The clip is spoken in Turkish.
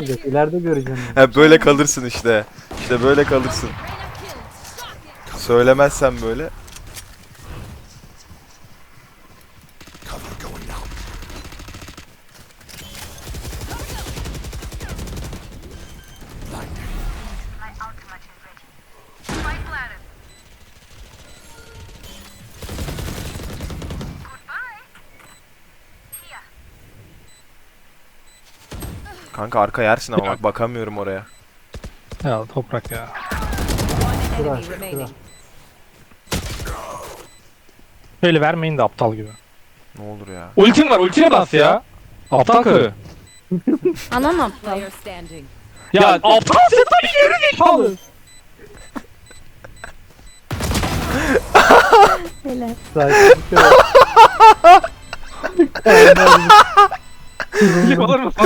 gelecek. İleride göreceğim. onu. Ha böyle kalırsın işte. İşte böyle kalırsın. Söylemezsen böyle. Kanka arka yersin ama bak bakamıyorum oraya. Ya toprak ya. Remaining. Böyle vermeyin de aptal gibi. Ne olur ya. Ultim var ultiye bas ya. Aptal karı. Anan aptal. Standing. Ya aptal sen tabii geri zekalı. Helal. Sakin. Klip alır mısın?